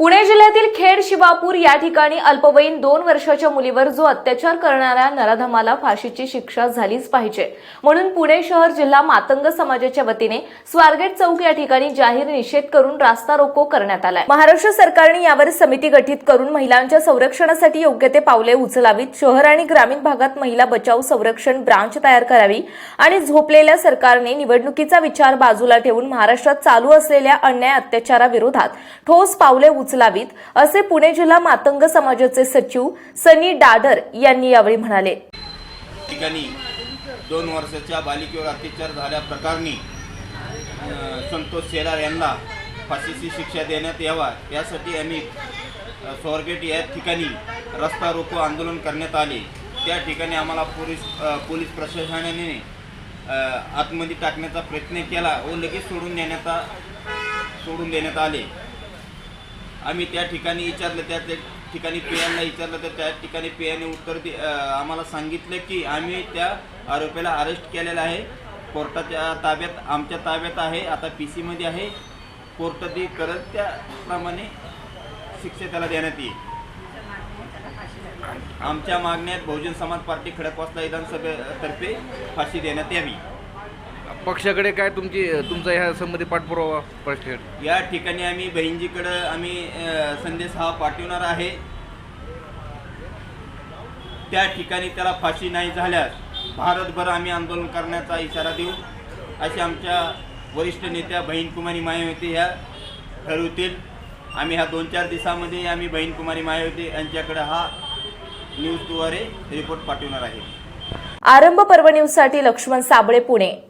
पुणे जिल्ह्यातील खेड शिवापूर या ठिकाणी अल्पवयीन दोन वर्षाच्या मुलीवर जो अत्याचार करणाऱ्या नराधमाला फाशीची शिक्षा झालीच पाहिजे. म्हणून पुणे शहर जिल्हा मातंग समाजाच्या वतीने स्वारगेट चौक या ठिकाणी जाहीर निषेध करून रास्ता रोको करण्यात आलाय. महाराष्ट्र सरकारने यावर समिती गठीत करून महिलांच्या संरक्षणासाठी योग्य ते पावले उचलावीत. शहर आणि ग्रामीण भागात महिला बचाव संरक्षण ब्रांच तयार करावी आणि झोपलेल्या सरकारने निवडणुकीचा विचार बाजूला ठेवून महाराष्ट्रात चालू असलेल्या अन्याय अत्याचाराविरोधात ठोस पावले उचलावीत असे पुणे जिल्हा मातंग समाजाचे सचिव सनी डाडर यांनी यावेळी म्हणाले. ठिकाणी दोन वर्षाच्या बालिकेवर अत्याचार झाल्या प्रकरणी संतोष शेलार यांना फाशीची शिक्षा देण्यात यावा यासाठी आम्ही अ, या ठिकाणी रस्ता रोको आंदोलन करण्यात आले. त्या ठिकाणी आम्हाला पोलीस पोलीस प्रशासनाने आतमध्ये टाकण्याचा प्रयत्न केला व लगेच सोडून देण्याचा सोडून देण्यात आले. आम्ही त्या ठिकाणी विचारलं त्या त्या ठिकाणी पियांना विचारलं तर त्या ठिकाणी पियाने उत्तर दे आम्हाला सांगितलं की आम्ही त्या आरोपीला अरेस्ट केलेला आहे. कोर्टाच्या ताब्यात आमच्या ताब्यात आहे आता पी सीमध्ये आहे. कोर्ट ती करत त्याप्रमाणे शिक्षा त्याला देण्यात येईल. आमच्या मागण्यात बहुजन समाज पार्टी खडकवासला विधानसभेतर्फे फाशी देण्यात यावी. पक्षाकडे काय तुमची तुमचा ह्या संबंधी पाठपुरावा पक्ष या ठिकाणी आम्ही बहिणजीकडं आम्ही अ, संदेश हा पाठवणार आहे. त्या ठिकाणी त्याला फाशी नाही झाल्यास भारतभर आम्ही आंदोलन करण्याचा इशारा देऊ. अशी आमच्या वरिष्ठ नेत्या बहीण कुमारी मायावती ह्या ठरवतील. आम्ही ह्या दोन चार दिवसामध्ये आम्ही बहीण कुमारी मायावती यांच्याकडे हा न्यूजद्वारे रिपोर्ट पाठवणार आहे. आरंभ पर्व न्यूजसाठी लक्ष्मण साबळे पुणे.